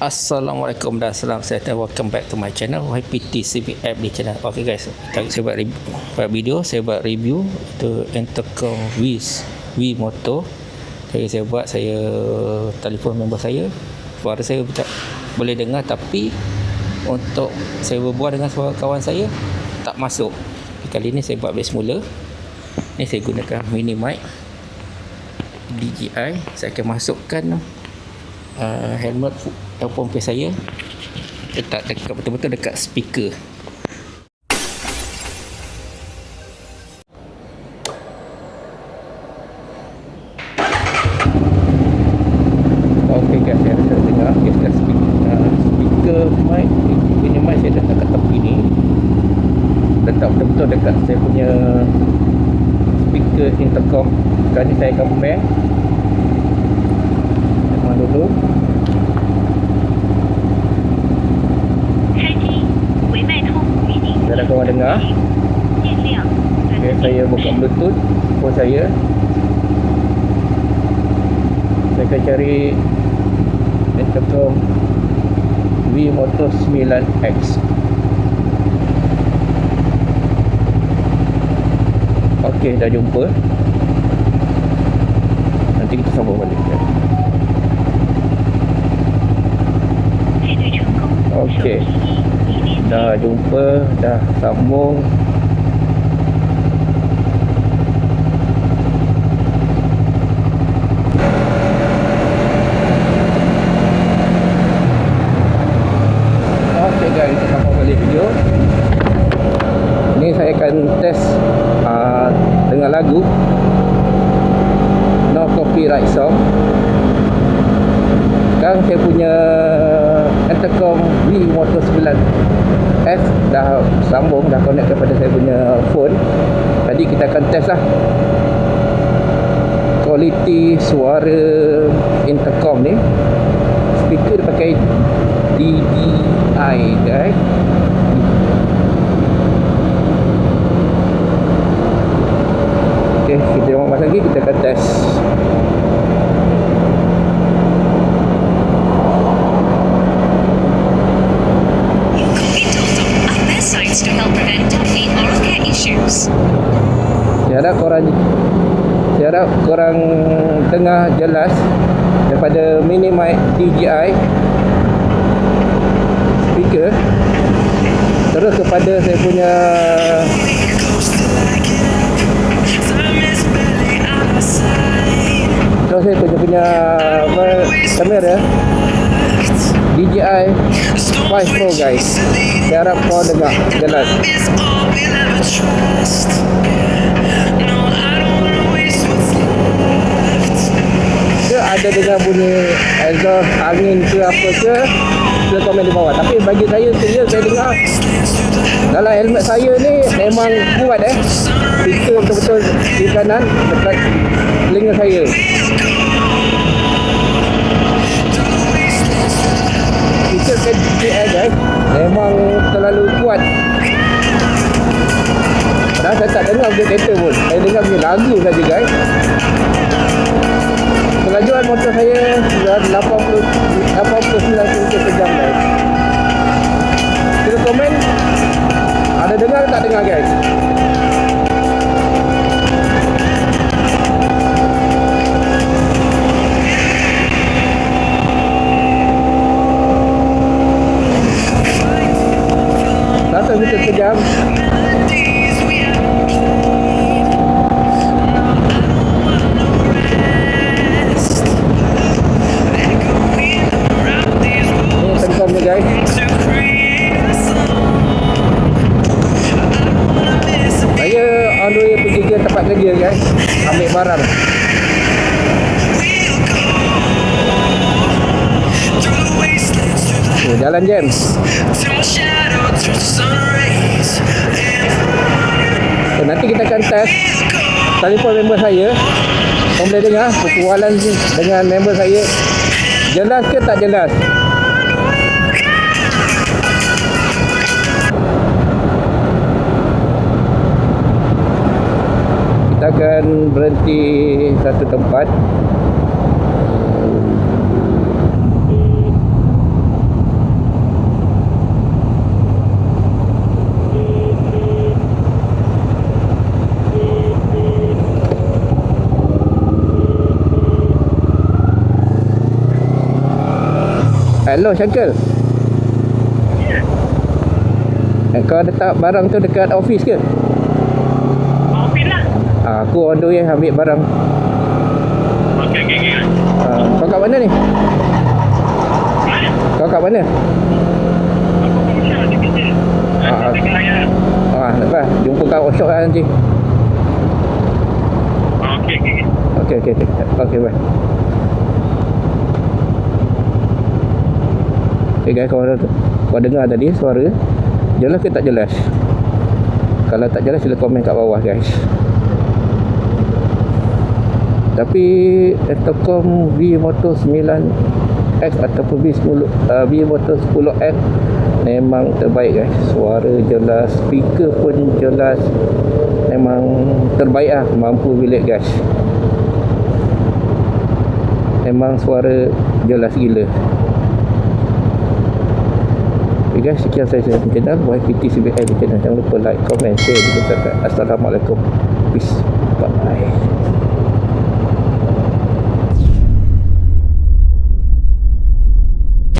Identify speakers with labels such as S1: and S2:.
S1: Assalamualaikum dan salam sejahtera. Welcome back to my channel YPT CBF di channel. Ok guys. Tadi saya buat, buat video Saya buat review Itu intercom Wiz Wii Moto Jadi saya buat Saya telefon member saya. Suara saya tak boleh dengar Tapi Untuk Saya berbual dengan suara kawan saya Tak masuk. Kali ni saya buat balik semula Ni saya gunakan mini mic DJI Saya akan masukkan uh, helmet earphone pair saya letak dekat betul-betul dekat speaker. Dekat. Saya punya speaker intercom. Sekarang ni saya akan pair
S2: Bravo.
S1: Dalam korang dengar. Okay, saya buka bluetooth phone saya. Saya akan cari Metatron V Moto 9X. Okey, dah jumpa. Jumpa Dah sambung. Test uh, Dengan lagu. No copyright song. Sekarang saya punya Moto 9 S dah sambung dah connect kepada saya punya phone. Tadi kita akan test lah. Kualiti suara intercom ni. Speaker dia pakai DDI guys. Okay, kita tengok masa lagi. Kita akan test Saya harap korang Dengar jelas Daripada mini mic DJI Speaker. Terus kepada saya punya Terus saya punya punya kamera. DJI 5 Pro guys. Saya harap korang dengar jelas ada dengar bunyi exhaust angin ke apa ke sila komen di bawah. Tapi bagi saya serius saya dengar dalam helmet saya ni memang kuat eh. Speaker betul-betul di kanan dekat telinga saya. Speaker ke DJI guys. Memang terlalu kuat. Padahal saya tak dengar bunyi kereta pun. Saya dengar bunyi lagu saja guys Kelajuan motor saya sudah 80 89 km per jam guys. Sila komen ada dengar tak dengar guys? Satu meter per jalan jam so, Nanti kita akan test Telefon member saya. Kau boleh dengar perbualan dengan member saya. Jelas ke tak jelas? Kita akan berhenti satu tempat Hello Syakil eh, Kau letak barang tu dekat office ke?
S2: Okey lah.
S1: Ah, aku on the way ambil barang
S2: Okey, okey, okey.
S1: ah, Kau kat mana ni?
S2: Mana?
S1: Kau kat mana?
S2: Aku berusaha di kerja.
S1: Ah, ah. Ah, lepas jumpa kat workshop lah nanti
S2: Okey, okey, okey.
S1: Okey okey okey. Okey bye. Okay guys, kau, kau dengar tadi suara Jelas ke tak jelas? Kalau tak jelas sila komen kat bawah guys. Tapi Etocom V Moto 9X ataupun V10 uh, V Moto 10X Memang terbaik guys. Suara jelas, speaker pun jelas. Memang terbaik lah Mampu bilik guys. Memang suara jelas gila Okay guys, sekian saya saya channel YPT CBL channel. Jangan lupa like, comment, share, dan subscribe. Assalamualaikum. Peace. Bye.